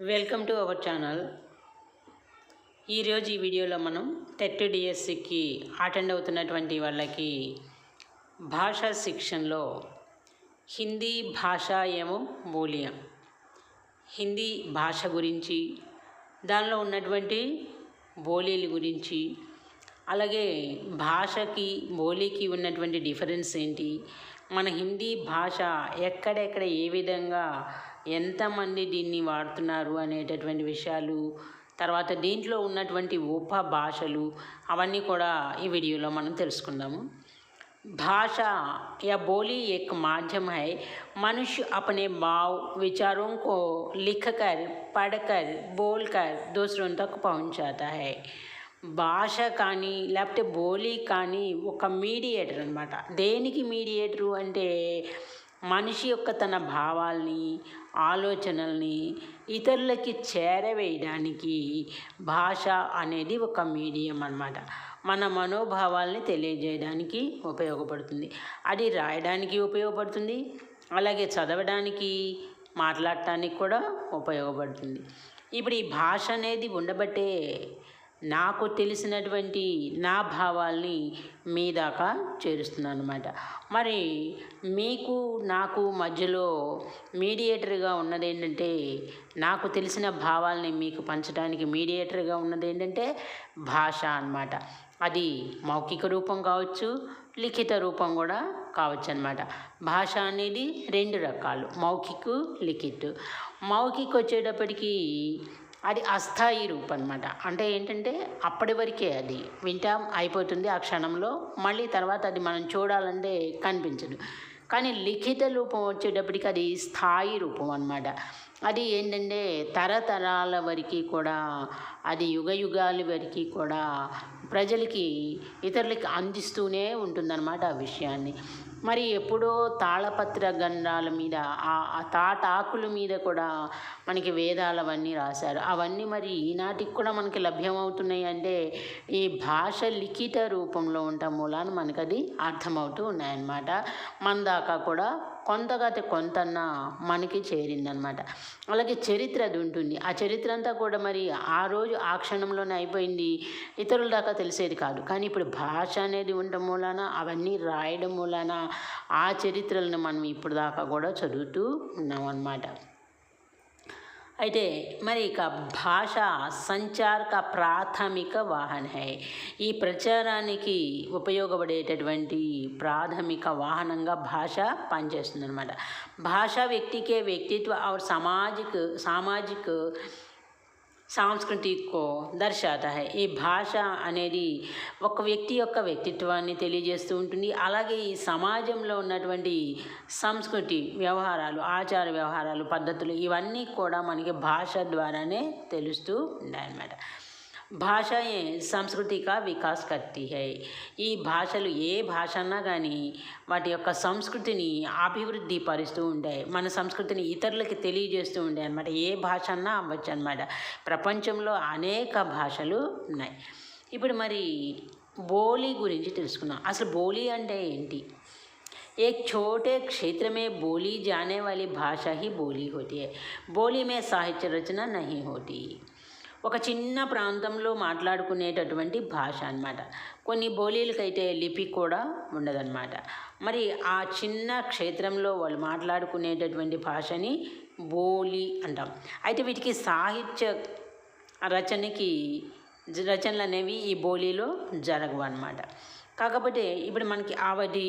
Welcome to our channel ఈరోజు ఈ వీడియోలో మనం టెట్ డిఎస్సికి అటెండ్ అవుతున్నటువంటి వాళ్ళకి భాషా శిక్షణలో హిందీ భాష ఏమో మూల్యం. హిందీ భాష గురించి దానిలో ఉన్నటువంటి బోలీల గురించి అలాగే భాషకి బోలీకి ఉన్నటువంటి డిఫరెన్స్ ఏంటి మన హిందీ భాష ఎక్కడెక్కడ ఏ విధంగా ఎంతమంది దీన్ని వాడుతున్నారు అనేటటువంటి విషయాలు తర్వాత దీంట్లో ఉన్నటువంటి ఉప భాషలు అవన్నీ కూడా ఈ వీడియోలో మనం తెలుసుకుందాము भाषा या बोली एक माध्यम है मनुष्य अपने भाव विचारों को लिखकर पढ़कर बोलकर दूसरों तक पहुंचाता है భాష కానీ లేకపోతే బోలీ కానీ ఒక మీడియేటర్ అనమాట దేనికి మీడియేటరు అంటే మనిషి యొక్క తన భావాల్ని ఆలోచనల్ని ఇతరులకి చేరవేయడానికి భాష అనేది ఒక మీడియం అన్నమాట. మన మనోభావాల్ని తెలియజేయడానికి ఉపయోగపడుతుంది. అది రాయడానికి ఉపయోగపడుతుంది. అలాగే చదవడానికి మాట్లాడటానికి కూడా ఉపయోగపడుతుంది. ఇప్పుడు ఈ భాష అనేది ఉండబట్టే నాకు తెలిసినటువంటి నా భావాల్ని మీ దాకా చేరుస్తున్నాను అనమాట మరి మీకు నాకు మధ్యలో మీడియేటర్గా ఉన్నది ఏంటంటే నాకు తెలిసిన భావాల్ని మీకు పంచడానికి మీడియేటర్గా ఉన్నది ఏంటంటే భాష అన్నమాట. అది మౌఖిక రూపం కావచ్చు లిఖిత రూపం కూడా కావచ్చు అనమాట భాష అనేది రెండు రకాలు మౌఖిక లిఖిత్. మౌఖిక వచ్చేటప్పటికి అది అస్థాయి రూపం అనమాట అంటే ఏంటంటే అప్పటి వరకే అది. వింటాం అయిపోతుంది ఆ క్షణంలో. మళ్ళీ తర్వాత అది మనం చూడాలంటే కనిపించదు. కానీ లిఖిత రూపం వచ్చేటప్పటికి అది స్థాయి రూపం అన్నమాట అది ఏంటంటే తరతరాల వరకు కూడా అది యుగ యుగాల వరకు కూడా ప్రజలకి ఇతరులకి అందిస్తూనే ఉంటుందన్నమాట ఆ విషయాన్ని. మరి ఎప్పుడో తాళపత్ర గంధాల మీద ఆ తాటాకుల మీద కూడా మనకి వేదాలు అవన్నీ రాశారు. అవన్నీ మరి ఈనాటికి కూడా మనకి లభ్యమవుతున్నాయి అంటే ఈ భాష లిఖిత రూపంలో ఉండటం మూలాన మనకు అది అర్థమవుతూ ఉన్నాయన్నమాట. మన దాకా కూడా కొంతగా కొంతన్న మనకి చేరిందనమాట. అలాగే చరిత్ర అది ఉంటుంది. ఆ చరిత్ర అంతా కూడా మరి ఆ రోజు ఆ క్షణంలోనే అయిపోయింది. ఇతరుల దాకా తెలిసేది కాదు. కానీ ఇప్పుడు భాష అనేది ఉండటం మూలాన అవన్నీ రాయడం మూలాన ఆ చరిత్రలను మనం ఇప్పుడు దాకా కూడా చదువుతూ ఉన్నాం అన్నమాట అయితే మరి ఇక భాష సంచారక ప్రాథమిక వాహన హై ఈ ప్రచారానికి ఉపయోగపడేటటువంటి ప్రాథమిక వాహనంగా భాష పనిచేస్తుంది అనమాట భాష వ్యక్తికే వ్యక్తిత్వ और सामाजिक सामाजिक సాంస్కృతికో దర్శాత. హై ఈ భాష అనేది ఒక వ్యక్తి యొక్క వ్యక్తిత్వాన్ని తెలియజేస్తూ ఉంటుంది. అలాగే ఈ సమాజంలో ఉన్నటువంటి సంస్కృతి వ్యవహారాలు ఆచార వ్యవహారాలు పద్ధతులు ఇవన్నీ కూడా మనకి భాష ద్వారానే తెలుస్తూ ఉన్నాయన్నమాట భాష ఏ సంస్కృతిక వికాస్ కర్తీ హై ఈ భాషలు ఏ భాష అన్నా కానీ వాటి యొక్క సంస్కృతిని అభివృద్ధి పరుస్తూ ఉంటాయి మన సంస్కృతిని ఇతరులకి తెలియజేస్తూ ఉంటాయి అన్నమాట ఏ భాష అన్నా అవ్వచ్చు అనమాట ప్రపంచంలో అనేక భాషలు ఉన్నాయి ఇప్పుడు మరి బోలీ గురించి తెలుసుకుందాం అసలు బోలీ అంటే ఏంటి एक छोटे क्षेत्र में बोली जाने वाली भाषा ही बोली होती है बोली में साहित्य रचना नहीं होती ఒక చిన్న ప్రాంతంలో మాట్లాడుకునేటటువంటి భాష అన్నమాట. కొన్ని బోలీలకైతే లిపి కూడా ఉండదన్నమాట. మరి ఆ చిన్న క్షేత్రంలో వాళ్ళు మాట్లాడుకునేటటువంటి భాషని బోలి అంటాం. అయితే వీటికి సాహిత్య రచనకి రచనలు అనేవి ఈ బోలీలో జరగవు అన్నమాట. కాకపోతే ఇప్పుడు మనకి ఆవడి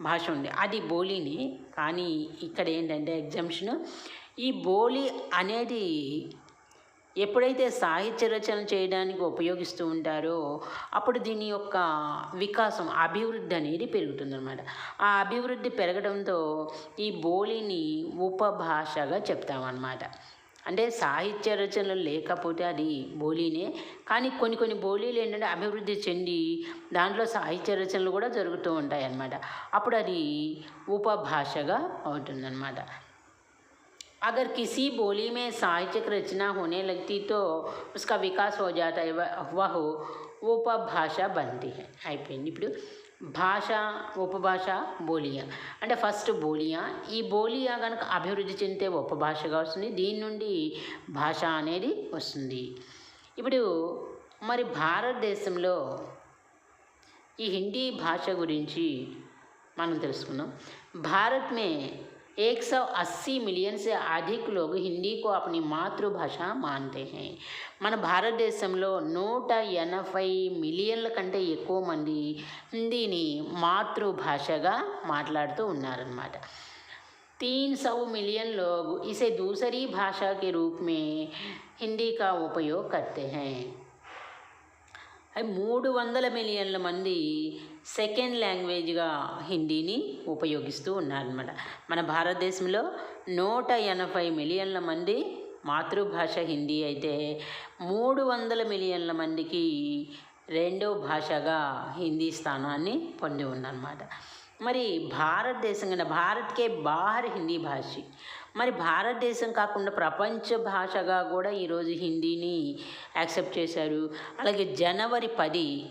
భాష ఉంది. అది బోలీని కానీ ఇక్కడ ఏంటంటే ఎగ్జామ్షన్ ఈ బోలి అనేది ఎప్పుడైతే సాహిత్య రచన చేయడానికి ఉపయోగిస్తూ ఉంటారో అప్పుడు దీని యొక్క వికాసం అభివృద్ధి అనేది పెరుగుతుందన్నమాట. ఆ అభివృద్ధి పెరగడంతో ఈ బోలిని ఉపభాషగా చెప్తామన్నమాట. అంటే సాహిత్య రచనలు లేకపోతే అది బోలీనే కానీ కొన్ని కొన్ని బోలీలు ఏంటంటే అభివృద్ధి చెంది దాంట్లో సాహిత్య రచనలు కూడా జరుగుతూ ఉంటాయి అన్నమాట అప్పుడు అది ఉపభాషగా అవుతుందన్నమాట. अगर किसी बोली में साहित्यिक रचना होने लगती तो उसका विकास हो जाता है वह वह ఉపభాష బంతి అయిపోయింది ఇప్పుడు భాష ఉపభాష బోలియా అంటే ఫస్ట్ బోలియా ఈ బోలియా కనుక అభివృద్ధి చెందితే ఉపభాషగా వస్తుంది దీని నుండి భాష అనేది వస్తుంది ఇప్పుడు మరి భారతదేశంలో ఈ హిందీ భాష గురించి మనం తెలుసుకుందాం भारत में 180 మిలియన్ से अधिक लोग हिंदी को अपनी మాతృభాష మాన్తే हैं మన భారతదేశంలో నూట ఎనభై మిలియన్ల కంటే ఎక్కువ మంది హిందీని మాతృభాషగా మాట్లాడుతూ ఉన్నారన్నమాట तीन सौ मिलियन लोग इसे दूसरी भाषा के रूप में हिंदी का उपयोग करते हैं అవి మూడు వందల మిలియన్ల మంది సెకండ్ లాంగ్వేజ్గా హిందీని ఉపయోగిస్తూ ఉన్నారనమాట మన భారతదేశంలో నూట ఎనభై మిలియన్ల మంది మాతృభాష హిందీ అయితే మూడు వందల మిలియన్ల మందికి రెండో భాషగా హిందీ స్థానాన్ని పొంది ఉందన్నమాట మరి భారతదేశం కన్నా భారత్కే బాహర్ హిందీ భాష. మరి భారతదేశం కాకుండా ప్రపంచ భాషగా కూడా ఈరోజు హిందీని యాక్సెప్ట్ చేశారు. అలాగే జనవరి పది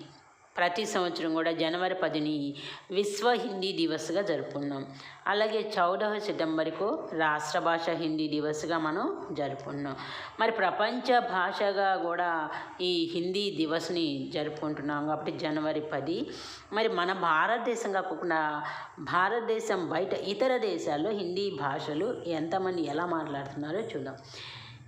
ప్రతి సంవత్సరం కూడా జనవరి పదిని విశ్వ హిందీ దివస్గా జరుపుకున్నాం. అలాగే చౌదవ సెప్టెంబర్కు రాష్ట్ర భాష హిందీ దివస్గా మనం జరుపుకున్నాం. మరి ప్రపంచ భాషగా కూడా ఈ హిందీ దివస్ని జరుపుకుంటున్నాం కాబట్టి జనవరి పది. మరి మన భారతదేశం కాకుండా భారతదేశం బయట ఇతర దేశాల్లో హిందీ భాషలు ఎంతమంది ఎలా మాట్లాడుతున్నారో చూద్దాం.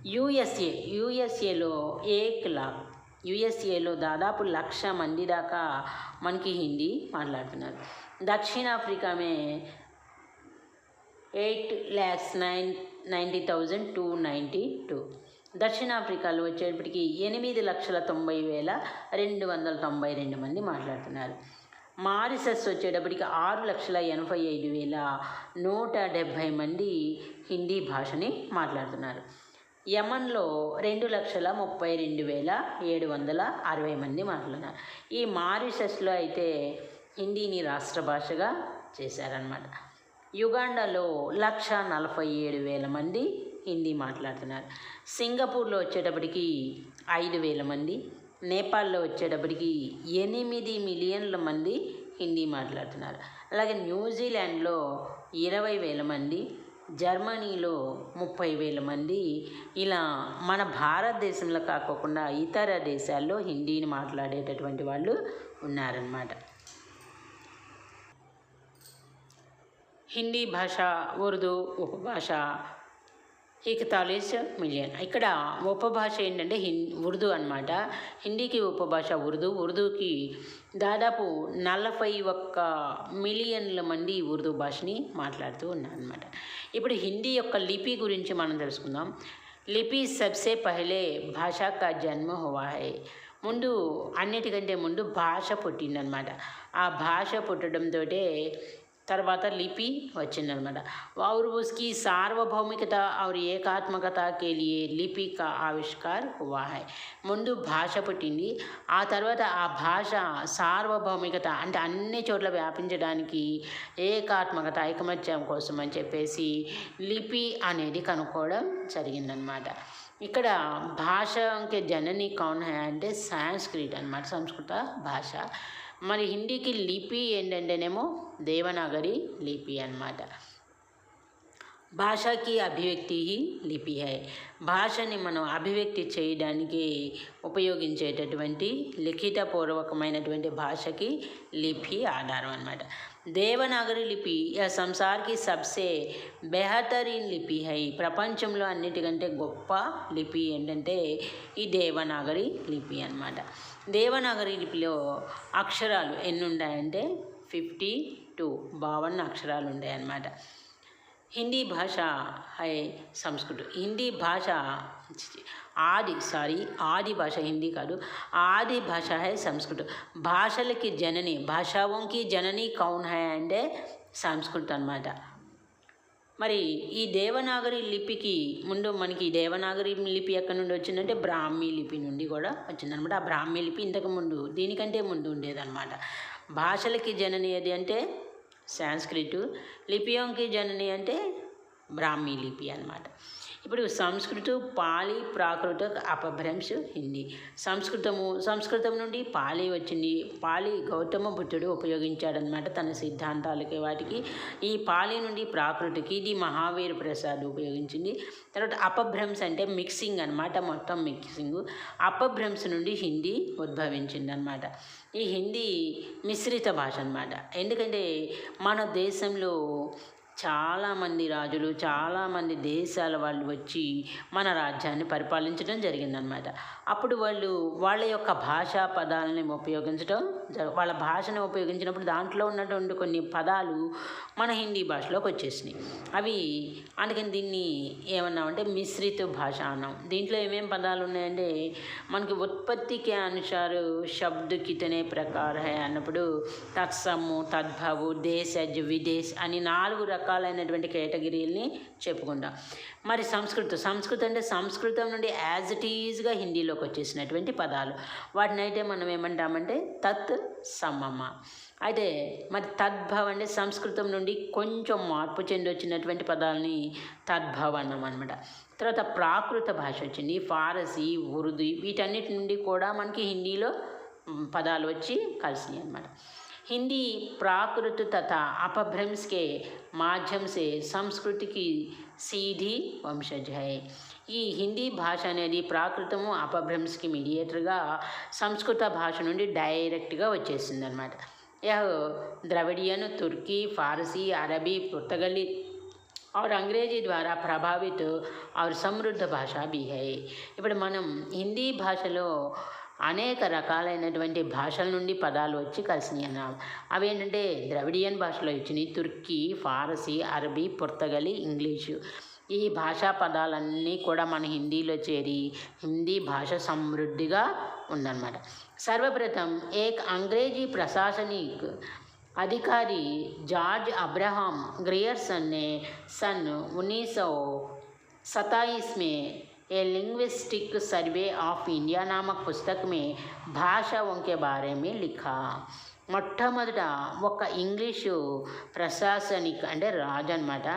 యుఎస్ఏ యుఎస్ఏలో ఏక్ లాక్ యుఎస్ఏలో దాదాపు లక్ష మంది దాకా మనకి హిందీ మాట్లాడుతున్నారు. దక్షిణాఫ్రికామే eight lakhs nine ninety thousand two ninety two. దక్షిణాఫ్రికాలో వచ్చేటప్పటికి ఎనిమిది లక్షల తొంభై వేల రెండు వందల తొంభై రెండు మంది మాట్లాడుతున్నారు. మారిసస్ వచ్చేటప్పటికి ఆరు లక్షల ఎనభై ఐదు వేల నూట డెబ్భై మంది హిందీ భాషని మాట్లాడుతున్నారు. యమన్లో రెండు లక్షల ముప్పై రెండు వేల ఏడు వందల అరవై మంది మాట్లాడారు ఈ మారిషస్లో అయితే హిందీని రాష్ట్ర భాషగా చేశారనమాట యుగాండాలో లక్ష నలభై ఏడు వేల మంది హిందీ మాట్లాడుతున్నారు. సింగపూర్లో వచ్చేటప్పటికి ఐదు వేల మంది నేపాల్లో వచ్చేటప్పటికి ఎనిమిది మిలియన్ల మంది హిందీ మాట్లాడుతున్నారు. అలాగే న్యూజిలాండ్లో ఇరవై వేల మంది జర్మనీలో ముప్పై వేల మంది ఇలా మన భారతదేశంలో కాకోకుండా ఇతర దేశాల్లో హిందీని మాట్లాడేటటువంటి వాళ్ళు ఉన్నారన్నమాట. హిందీ భాష ఉర్దూ ఉపభాష ఇకతాలీస్ మిలియన్ ఇక్కడ ఉపభాష ఏంటంటే హిం ఉర్దూ అనమాట హిందీకి ఉపభాష ఉర్దూ. ఉర్దూకి దాదాపు నలభై ఒక్క మిలియన్ల మంది ఉర్దూ భాషని మాట్లాడుతూ ఉన్నారనమాట ఇప్పుడు హిందీ యొక్క లిపి గురించి మనం తెలుసుకుందాం. లిపి సబ్సే పహలే భాషా కా జన్మ హువా హై. ముందు అన్నిటికంటే ముందు భాష పుట్టిందనమాట ఆ భాష పుట్టడంతో తర్వాత లిపి వచ్చిందనమాట और उसकी सार्वभौमिकता और एकात्मकता के लिए లిపి का ఆవిష్కార్ हुआ है ముందు భాష పుట్టింది ఆ తర్వాత ఆ భాష సార్వభౌమికత అంటే అన్ని చోట్ల వ్యాపించడానికి ఏకాత్మకత ఐకమత్యం కోసం అని చెప్పేసి లిపి అనేది కనుక్కోవడం జరిగిందనమాట ఇక్కడ భాషకి జనని కౌన్ హై అంటే సాంస్క్రిట్ అనమాట సంస్కృత భాష మరి హిందీకి లిపి ఏంటంటేనేమో దేవనాగరి లిపి అన్నమాట భాషకి అభివ్యక్తి లిపి హై భాషని మనం అభివ్యక్తి చేయడానికి ఉపయోగించేటటువంటి లిఖితపూర్వకమైనటువంటి భాషకి లిపి ఆధారం అనమాట దేవనాగరి లిపి సంసార్కి సబ్సే బెహతరీన్ లిపి హై ప్రపంచంలో అన్నిటికంటే గొప్ప లిపి ఏంటంటే ఈ దేవనాగరి లిపి అన్నమాట దేవనాగరి లిపిలో అక్షరాలు ఎన్ని ఉంటాయంటే ఫిఫ్టీ టూ బావన్న అక్షరాలు ఉన్నాయన్నమాట హిందీ భాష హై సంస్కృతం. హిందీ భాష ఆది సారీ ఆది భాష హిందీ కాదు ఆది భాష హై సంస్కృతం. భాషలకి జనని భాషావంకి జనని కౌన్ హై అంటే సంస్కృతం అనమాట మరి ఈ దేవనాగరి లిపికి ముందు మనకి దేవనాగరి లిపి ఎక్కడి నుండి వచ్చిందంటే బ్రాహ్మీ లిపి నుండి కూడా వచ్చిందనమాట ఆ బ్రాహ్మీ లిపి ఇంతకు ముందు దీనికంటే ముందు ఉండేదన్నమాట. భాషలకి జనని ఏది అంటే సాంస్క్రిట్ లిపియోంకి జనని అంటే బ్రాహ్మీ లిపి అనమాట ఇప్పుడు సంస్కృత పాలి ప్రాకృత అపభ్రంశ హిందీ. సంస్కృతము సంస్కృతం నుండి పాలి వచ్చింది. పాలి గౌతమ బుద్ధుడు ఉపయోగించాడనమాట తన సిద్ధాంతాలకి వాటికి. ఈ పాలి నుండి ప్రాకృతికి ఇది మహావీర్ ప్రసాద్ ఉపయోగించింది. తర్వాత అపభ్రంశ అంటే మిక్సింగ్ అనమాట మొత్తం మిక్సింగ్. అపభ్రంశ నుండి హిందీ ఉద్భవించింది అనమాట ఈ హిందీ మిశ్రిత భాష అనమాట ఎందుకంటే మన దేశంలో చాలామంది రాజులు చాలామంది దేశాల వాళ్ళు వచ్చి మన రాజ్యాన్ని పరిపాలించడం జరిగిందనమాట అప్పుడు వాళ్ళు వాళ్ళ యొక్క భాషా పదాలని ఉపయోగించడం వాళ్ళ భాషను ఉపయోగించినప్పుడు దాంట్లో ఉన్నటువంటి కొన్ని పదాలు మన హిందీ భాషలోకి వచ్చేసినాయి. అవి అందుకని దీన్ని ఏమన్నామంటే మిశ్రిత భాష అన్నాం. దీంట్లో ఏమేం పదాలు ఉన్నాయంటే మనకి ఉత్పత్తికి అనుసారు శబ్ద కితనే ప్రకార అన్నప్పుడు తత్సము తద్భవు దేశజ్ విదేశ్ అని నాలుగు రకాలైనటువంటి కేటగిరీలని చెప్పుకుంటాం. మరి సంస్కృతం సంస్కృతం అంటే సంస్కృతం నుండి యాజ్ ఇట్ ఈజ్గా హిందీలోకి వచ్చేసినటువంటి పదాలు. వాటిని అయితే మనం ఏమంటామంటే తత్ సమమ అయితే మరి తద్భవ అంటే సంస్కృతం నుండి కొంచెం మార్పు చెంది వచ్చినటువంటి పదాలని తద్భవ అన్నాం అనమాట తర్వాత ప్రాకృత భాష వచ్చింది ఫారసీ ఉర్దూ వీటన్నిటి నుండి కూడా మనకి హిందీలో మ్, పదాలు వచ్చి కలిసినాయి అన్నమాట हिंदी प्राकृत तथा अपभ्रंश के माध्यम से संस्कृति की सीधी वंशज है ఈ హిందీ భాష అనేది ప్రాకృతము అపభ్రంశకి మీడియేటర్గా సంస్కృత భాష నుండి డైరెక్ట్గా వచ్చేసింది అనమాట यह द्रविडियन तुर्की फारसी अरबी पुर्तगली और अंग्रेजी ద్వారా ప్రభావిత और సమృద్ధ భాష भी है ఇప్పుడు మనం హిందీ భాషలో అనేక రకాలైనటువంటి భాషల నుండి పదాలు వచ్చి కలిసినాయి అన్నాం అవి ఏంటంటే ద్రవిడియన్ భాషలో వచ్చినాయి తుర్కీ ఫారసీ అరబీ పుర్తగలి ఇంగ్లీషు ఈ భాషా పదాలన్నీ కూడా మన హిందీలో చేరి హిందీ భాష సమృద్ధిగా ఉందన్నమాట సర్వప్రథం ఏక్ అంగ్రేజీ ప్రశాసనిక్ अधिकारी जॉर्ज अब्राहम ग्रियर्सन ने सन उन्नीस सौ सत्ताईस में a linguistic survey of India नामक पुस्तक में భాషావం के बारे में लिखा మొట్టమొదట ఒక ఇంగ్లీషు ప్రశాసనిక్ అంటే రాజు అనమాట నా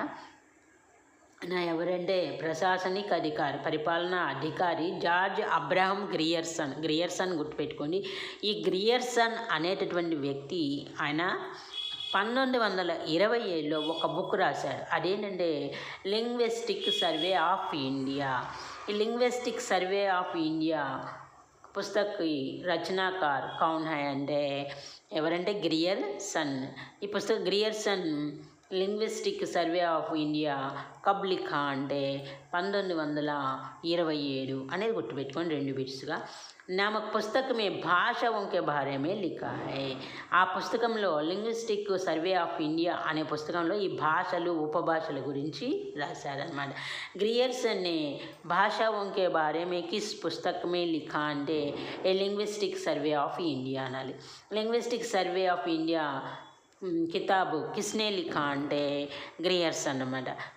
ఎవరంటే ప్రశాసనిక అధికారి పరిపాలనా అధికారి జార్జ్ అబ్రహం గ్రియర్సన్. గ్రియర్సన్ గుర్తుపెట్టుకోండి. ఈ గ్రియర్సన్ అనేటటువంటి వ్యక్తి ఆయన పంతొమ్మిది వందల ఇరవై ఏడులో ఒక బుక్ రాశాడు అదేంటంటే లింగ్విస్టిక్ సర్వే ఆఫ్ ఇండియా. ఈ లింగ్విస్టిక్ సర్వే ఆఫ్ ఇండియా పుస్తక రచనాకార్ కౌన్ హై అంటే ఎవరంటే గ్రియర్ సన్ ఈ పుస్తక Grierson linguistic survey of India కబ్లికా అంటే పంతొమ్మిది వందల ఇరవై ఏడు అనేది గుర్తుపెట్టుకొని రెండు బిట్స్గా. నామక పుస్తకమే భాష వంకే భార్యమే లిఖాయ్. ఆ పుస్తకంలో లింగ్విస్టిక్ సర్వే ఆఫ్ ఇండియా అనే పుస్తకంలో ఈ భాషలు ఉపభాషల గురించి రాశారనమాట గ్రియర్స్ అనే భాష వంకే భార్యమే కిస్ పుస్తకమే లిఖా అంటే a linguistic survey of India అనాలి. లింగ్విస్టిక్ సర్వే ఆఫ్ ఇండియా हम्म, किताब किसने लिखांडे ग्रियर्सन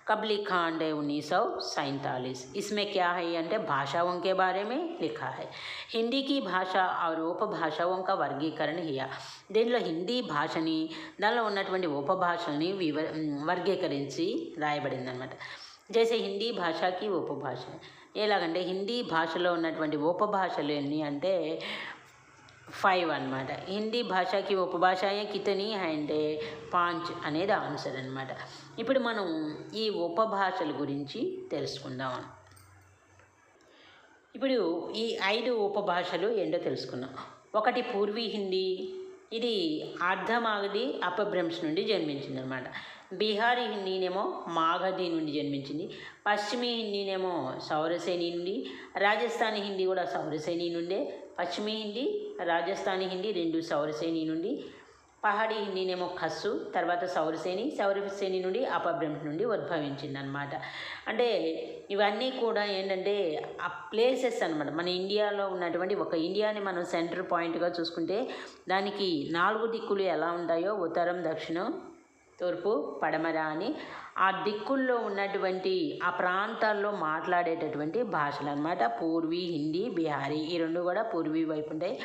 कब लिखा लिखांडे उन्नीस सौ सैंतालीस। इसमें क्या है अंटे भाषाओं के बारे में लिखा है। हिंदी की भाषा और उपभाषाओं का वर्गीकरण हिया दीनों हिंदी भाषनी दिन उपभाषल विवर हम्म, वर्गीकरी रायबड़न जैसे हिंदी भाषा की उपभाष। एलागं हिंदी भाषा उपभाषल अंत ఫైవ్ అన్నమాట. హిందీ భాషకి ఉపభాషయే కితని అంటే పాంచ్ అనేది ఆన్సర్ అనమాట ఇప్పుడు మనం ఈ ఉపభాషల గురించి తెలుసుకుందాం. ఇప్పుడు ఈ ఐదు ఉపభాషలు ఏంటో తెలుసుకుందాం. ఒకటి పూర్వీ హిందీ ఇది అర్ధమాగధి అపభ్రంశ్ నుండి జన్మించింది అనమాట బీహారీ హిందీనేమో మాగధి నుండి జన్మించింది. పశ్చిమీ హిందీనేమో సౌరసేని నుండి రాజస్థానీ హిందీ కూడా సౌరసేని నుండే పశ్చిమీ హిందీ రాజస్థానీ హిందీ రెండు సౌరసేని నుండి పహాడీ హిందీనేమో ఖస్సు తర్వాత సౌరసేని సౌరసేని నుండి అపభ్రంశ్ నుండి ఉద్భవించింది అనమాట అంటే ఇవన్నీ కూడా ఏంటంటే ఆ ప్లేసెస్ అనమాట మన ఇండియాలో ఉన్నటువంటి ఒక ఇండియాని మనం సెంటర్ పాయింట్గా చూసుకుంటే దానికి నాలుగు దిక్కులు ఎలా ఉంటాయో ఉత్తరం దక్షిణం తూర్పు పడమర అని ఆ దిక్కుల్లో ఉన్నటువంటి ఆ ప్రాంతాల్లో మాట్లాడేటటువంటి భాషలు అనమాట పూర్వీ హిందీ బీహారీ ఈ రెండు కూడా పూర్వీ వైపు ఉంటాయి.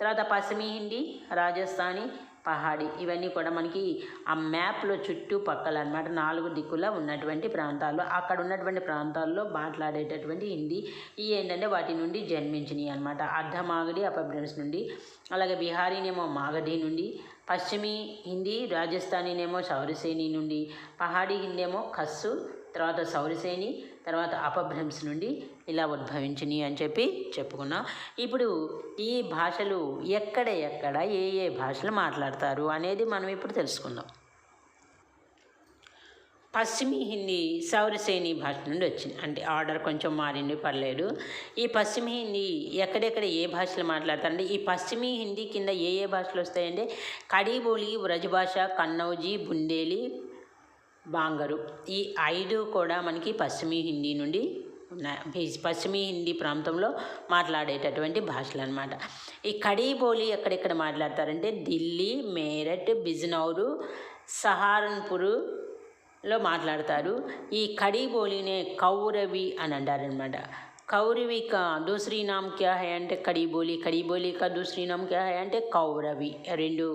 తర్వాత పశ్చిమీ హిందీ రాజస్థానీ పహాడి ఇవన్నీ కూడా మనకి ఆ మ్యాప్లో చుట్టుపక్కల అనమాట నాలుగు దిక్కుల ఉన్నటువంటి ప్రాంతాల్లో అక్కడ ఉన్నటువంటి ప్రాంతాల్లో మాట్లాడేటటువంటి హిందీ ఈ ఏంటంటే వాటి నుండి జన్మించినవి అనమాట అర్ధ మాగడి అపభ్రంశ్ నుండి అలాగే బీహారీనేమో మాగడి నుండి పశ్చిమీ హిందీ రాజస్థానీనేమో సౌరసేని నుండి పహాడీ హిందీ ఏమో ఖస్సు తర్వాత సౌరసేని తర్వాత అపభ్రంశ నుండి ఇలా ఉద్భవించినవి అని చెప్పి చెప్పుకున్నాం. ఇప్పుడు ఈ భాషలు ఎక్కడ ఎక్కడ ఏ ఏ భాషలు మాట్లాడతారు అనేది మనం ఇప్పుడు తెలుసుకుందాం. పశ్చిమీ హిందీ సౌరసేని భాష నుండి వచ్చింది. అంటే ఆర్డర్ కొంచెం మారింది పర్లేదు. ఈ పశ్చిమ హిందీ ఎక్కడెక్కడ ఏ భాషలు మాట్లాడతారంటే ఈ పశ్చిమీ హిందీ కింద ఏ ఏ భాషలు వస్తాయంటే కడీబోలి వ్రజభాష కన్నౌజీ బుందేలి బాంగరు. ఈ ఐదు కూడా మనకి పశ్చిమీ హిందీ నుండి ఉన్నాయి హిందీ ప్రాంతంలో మాట్లాడేటటువంటి భాషలు అనమాట ఈ కడీబోలి ఎక్కడెక్కడ మాట్లాడతారంటే ఢిల్లీ మేరట్ బిజ్నౌరు సహారన్పూర్లో మాట్లాడతారు. ఈ కడీబోలినే కౌరవి అని అంటారనమాట కౌరవి కా దూసరీ నామ్ క్యా హై అంటే కడిబోలి బోలి కడీ బోలి కా దూసరీ నామ్ క్యా హై అంటే కౌరవి రెండు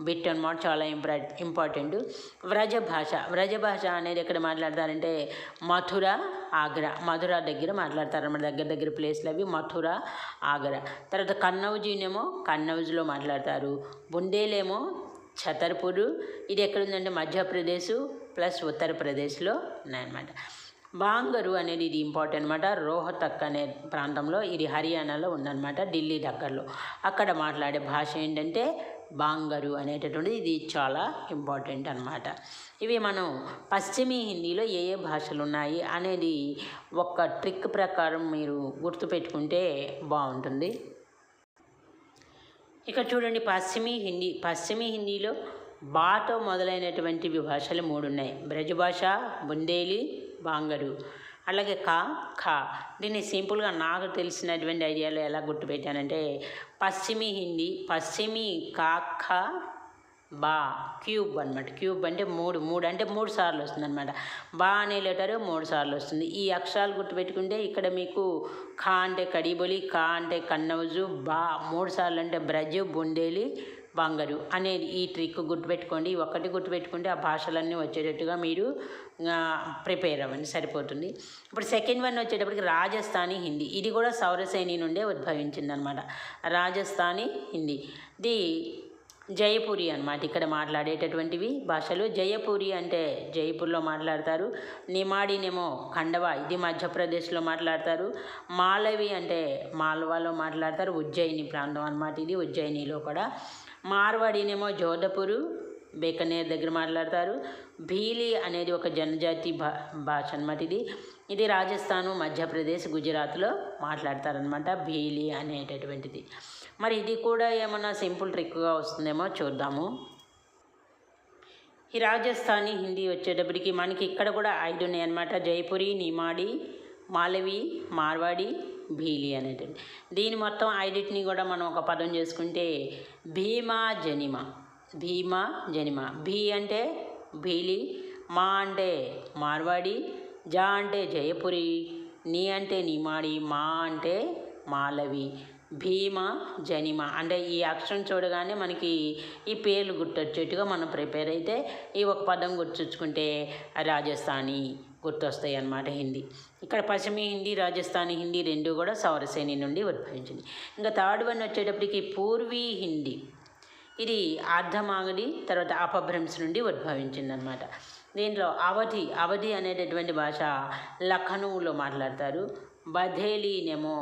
బిట్ అనమాట చాలా ఇంపార్ ఇంపార్టెంట్ వ్రజ భాష వ్రజ భాష అనేది ఎక్కడ మాట్లాడతారంటే మథుర ఆగ్రా మధుర దగ్గర మాట్లాడతారు అన్నమాట దగ్గర దగ్గర ప్లేస్లు అవి మథుర ఆగ్రా తర్వాత కన్నౌజీనేమో కన్నౌజ్లో మాట్లాడతారు బుందేలేమో ఛతర్పూర్ ఇది ఎక్కడుందంటే మధ్యప్రదేశ్ ప్లస్ ఉత్తరప్రదేశ్లో ఉన్నాయన్నమాట బాంగరు అనేది ఇది ఇంపార్టెంట్ అనమాట రోహతక్ అనే ప్రాంతంలో ఇది హర్యానాలో ఉందన్నమాట ఢిల్లీ దగ్గరలో. అక్కడ మాట్లాడే భాష ఏంటంటే బాంగరు అనేటటువంటిది. ఇది చాలా ఇంపార్టెంట్ అనమాట ఇవి మనం పశ్చిమీ హిందీలో ఏ ఏ భాషలు ఉన్నాయి అనేది ఒక ట్రిక్ ప్రకారం మీరు గుర్తుపెట్టుకుంటే బాగుంటుంది. ఇక చూడండి పశ్చిమీ హిందీ పశ్చిమీ హిందీలో బాతో మొదలైనటువంటివి భాషలు మూడు ఉన్నాయి. బ్రజ భాష బుందేలి బాంగరు అలాగే కా ఖా. దీన్ని సింపుల్గా నాకు తెలిసినటువంటి ఐడియాలో ఎలా గుర్తుపెట్టానంటే పశ్చిమి హిందీ పశ్చిమి కా ఖా బా క్యూబ్ అనమాట క్యూబ్ అంటే మూడు మూడు అంటే మూడు సార్లు వస్తుంది అనమాట బా అనే లెటర్ మూడు సార్లు వస్తుంది. ఈ అక్షరాలు గుర్తుపెట్టుకుంటే ఇక్కడ మీకు ఖా అంటే కడిబొలి కా అంటే కన్నౌజు బా మూడు సార్లు అంటే బ్రజ్ బుండేలి బంగరు అనేది ఈ ట్రిక్ గుర్తుపెట్టుకోండి. ఒకటి గుర్తుపెట్టుకుంటే ఆ భాషలన్నీ వచ్చేటట్టుగా మీరు ప్రిపేర్ అవ్వండి. సరిపోతుంది. ఇప్పుడు సెకండ్ వన్ వచ్చేటప్పటికి రాజస్థానీ హిందీ. ఇది కూడా సౌరసేని నుండే ఉద్భవించింది అనమాట రాజస్థానీ హిందీ. ది జయపూరి అనమాట ఇక్కడ మాట్లాడేటటువంటివి భాషలు. జయపూరి అంటే జైపూర్లో మాట్లాడతారు. నిమాడినేమో ఖండవా ఇది మధ్యప్రదేశ్లో మాట్లాడతారు. మాలవి అంటే మాల్వాలో మాట్లాడతారు. ఉజ్జయిని ప్రాంతం అనమాట ఇది ఉజ్జయినిలో కూడా. మార్వాడినేమో జోధపురు బేకనేర్ దగ్గర మాట్లాడతారు. భీలి అనేది ఒక జనజాతి భా భాష అనమాట ఇది. ఇది రాజస్థాను మధ్యప్రదేశ్ గుజరాత్లో మాట్లాడతారనమాట భీలి అనేటటువంటిది. మరి ఇది కూడా ఏమన్నా సింపుల్ ట్రిక్గా వస్తుందేమో చూద్దాము. ఈ రాజస్థానీ హిందీ వచ్చేటప్పటికి మనకి ఇక్కడ కూడా ఐదు ఉన్నాయి అనమాట జైపురి నిమాడి మాలవి మార్వాడి భీలి అనేటువంటి దీని మొత్తం ఐడిటిని కూడా మనం ఒక పదం చేసుకుంటే భీమా జనిమ. భీమా జనిమ. భీ అంటే భీలి మా అంటే మార్వాడి జా అంటే జయపురి నీ అంటే నిమాడి మా అంటే మాలవి. భీమ జనిమ. అంటే ఈ అక్షరం చూడగానే మనకి ఈ పేర్లు గుర్తొచ్చేట్టుగా మనం ప్రిపేర్ అయితే ఈ ఒక పదం గుర్తుంచుకుంటే రాజస్థానీ. గుర్తొస్తాయి అన్నమాట హిందీ. ఇక్కడ పశ్చిమ హిందీ రాజస్థానీ హిందీ రెండు కూడా సౌరసేని నుండి ఉద్భవించింది. ఇంకా థర్డ్ వన్ వచ్చేటప్పటికి పూర్వీ హిందీ. ఇది ఆర్ధమాగడి తర్వాత అపభ్రంశ్ నుండి ఉద్భవించింది అనమాట దీంట్లో అవధి అవధి అనేటటువంటి భాష లఖనవులో మాట్లాడతారు. బధేలీనేమో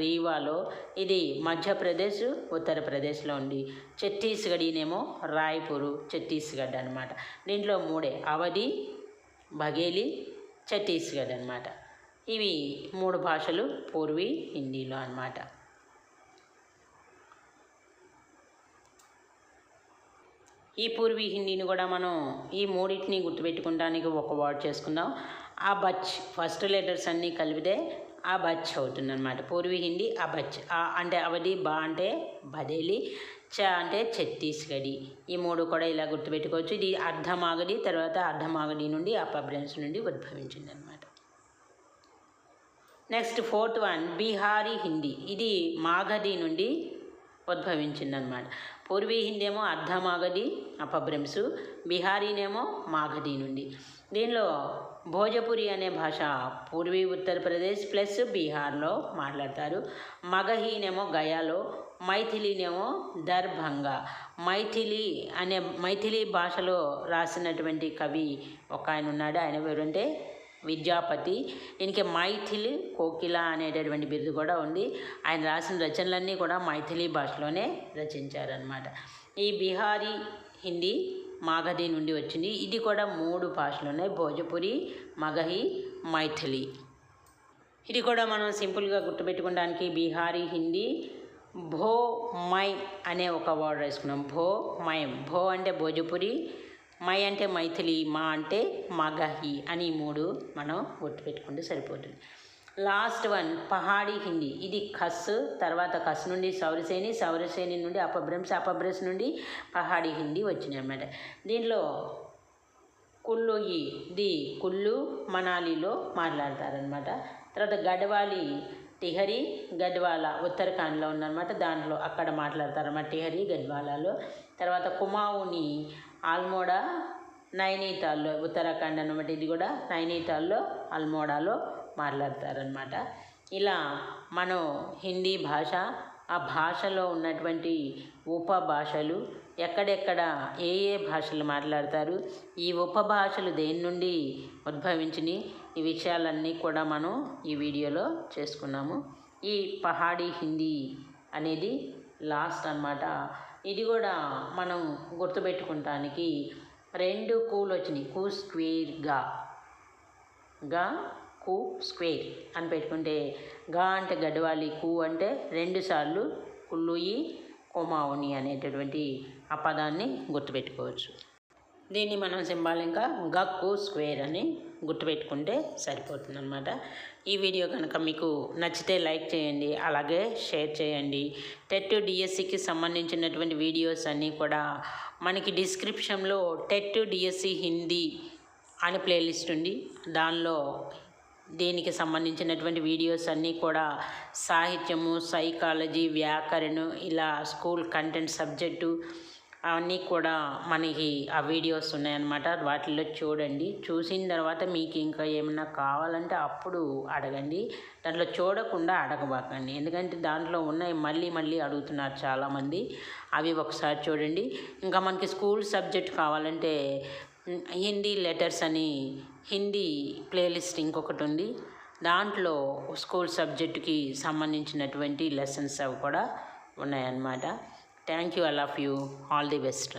రీవాలో ఇది మధ్యప్రదేశ్ ఉత్తరప్రదేశ్లో ఉంది. ఛత్తీస్గఢీనేమో రాయ్పూరు ఛత్తీస్గఢ్ అనమాట దీంట్లో మూడే అవధి బఘేలి ఛత్తీస్గఢ్ అనమాట ఇవి మూడు భాషలు పూర్వీ హిందీలో అనమాట ఈ పూర్వీ హిందీని కూడా మనం ఈ మూడింటిని గుర్తుపెట్టుకోవడానికి ఒక వర్డ్ చేసుకుందాం. ఆ బచ్ ఫస్ట్ లెటర్స్ అన్నీ కలిపితే ఆ బచ్ అవుతుంది అనమాట పూర్వీ హిందీ ఆ అంటే అవధి బా అంటే బదేలి చ అంటే ఛత్తీస్గఢి. ఈ మూడు కూడా ఇలా గుర్తుపెట్టుకోవచ్చు. ఇది అర్ధమాగడి తర్వాత అర్ధమాగడి నుండి అపభ్రంశ్ నుండి ఉద్భవించింది అనమాట next fourth one Bihari Hindi. ఇది మాగధి నుండి ఉద్భవించిందనమాట పూర్వీ హిందీ ఏమో అర్ధమాగధి అపభ్రంశు బీహారీనేమో మాగధి నుండి. దీనిలో భోజపురి అనే భాష పూర్వీ ఉత్తరప్రదేశ్ ప్లస్ బీహార్లో మాట్లాడతారు. మగహీనేమో గయాలో మైథిలినేమో దర్భంగ. మైథిలి అనే మైథిలి భాషలో రాసినటువంటి కవి ఒక ఆయన ఉన్నాడు. ఆయన ఎవరంటే విద్యాపతి. ఈయనకి మైథిలి కోకిల అనేటటువంటి బిరుదు కూడా ఉంది. ఆయన రాసిన రచనలన్నీ కూడా మైథిలి భాషలోనే రచించారనమాట ఈ బీహారీ హిందీ మాగధి నుండి వచ్చింది. ఇది కూడా మూడు భాషలు ఉన్నాయి భోజపురి మగహి మైథిలి. ఇది కూడా మనం సింపుల్గా గుర్తుపెట్టుకోవడానికి బీహారీ హిందీ భో మై అనే ఒక వర్డ్ వేసుకున్నాం. భో మై భో అంటే భోజపురి మై అంటే మైథిలి మా అంటే మగహి అని మూడు మనం గుర్తుపెట్టుకుంటే సరిపోతుంది. Last one Pahari Hindi. ఇది ఖస్ తర్వాత ఖస్ నుండి సౌరసేని సౌరసేని నుండి అపభ్రంశ అపభ్రంశ నుండి పహాడీ హిందీ వచ్చినాయి అన్నమాట. దీనిలో కుల్లుయి ది కుల్లు మనాలిలో మాట్లాడతారనమాట తర్వాత గడవాలి టిహరి గడ్వాల ఉత్తరాఖండ్లో ఉందన్నమాట. దాంట్లో అక్కడ మాట్లాడతారన్నమాట టిహరి గడ్వాలలో. తర్వాత కుమావుని ఆల్మోడా నైనీతాల్లో ఉత్తరాఖండ్ అనమాట ఇది కూడా నైనీతాల్లో అల్మోడాలో మాట్లాడతారనమాట ఇలా మనం హిందీ భాష ఆ భాషలో ఉన్నటువంటి ఉపభాషలు ఎక్కడెక్కడ ఏ ఏ భాషలు మాట్లాడతారు ఈ ఉపభాషలు దేని నుండి ఉద్భవించినాయి ఈ విషయాలన్నీ కూడా మనం ఈ వీడియోలో చేసుకున్నాము. ఈ పహాడీ హిందీ అనేది లాస్ట్ అన్నమాట. ఇది కూడా మనం గుర్తుపెట్టుకుంటానికి రెండు కూలు వచ్చినాయి కూ స్క్వేర్గా. కు స్క్వేర్ అని పెట్టుకుంటే గా అంటే గడ్వాలి కు అంటే రెండుసార్లు కుల్లుయి కుమావుని అనేటటువంటి ఆ పదాన్ని గుర్తుపెట్టుకోవచ్చు. దీన్ని మనం సింబాలిక్గా గక్కు స్క్వేర్ అని గుర్తుపెట్టుకుంటే సరిపోతుంది అనమాట ఈ వీడియో కనుక మీకు నచ్చితే లైక్ చేయండి అలాగే షేర్ చేయండి. టెట్ డిఎస్సికి సంబంధించినటువంటి వీడియోస్ అన్నీ కూడా మనకి డిస్క్రిప్షన్లో టెట్ డిఎస్సి హిందీ అని ప్లేలిస్ట్ ఉంది. దానిలో దీనికి సంబంధించినటువంటి వీడియోస్ అన్నీ కూడా సాహిత్యము సైకాలజీ వ్యాకరణం ఇలా స్కూల్ కంటెంట్ సబ్జెక్టు అవన్నీ కూడా మనకి ఆ వీడియోస్ ఉన్నాయన్నమాట. వాటిల్లో చూడండి. చూసిన తర్వాత మీకు ఇంకా ఏమైనా కావాలంటే అప్పుడు అడగండి. దాంట్లో చూడకుండా అడగబాకండి. ఎందుకంటే దాంట్లో ఉన్నాయి మళ్ళీ మళ్ళీ అడుగుతున్నారు చాలామంది. అవి ఒకసారి చూడండి. ఇంకా మనకి స్కూల్ సబ్జెక్ట్ కావాలంటే హిందీ లెటర్స్ అని హిందీ ప్లేలిస్ట్ ఇంకొకటి ఉంది. దాంట్లో స్కూల్ సబ్జెక్టుకి సంబంధించినటువంటి లెసన్స్ అవి కూడా ఉన్నాయన్నమాట. Thank you, all of you. All the best.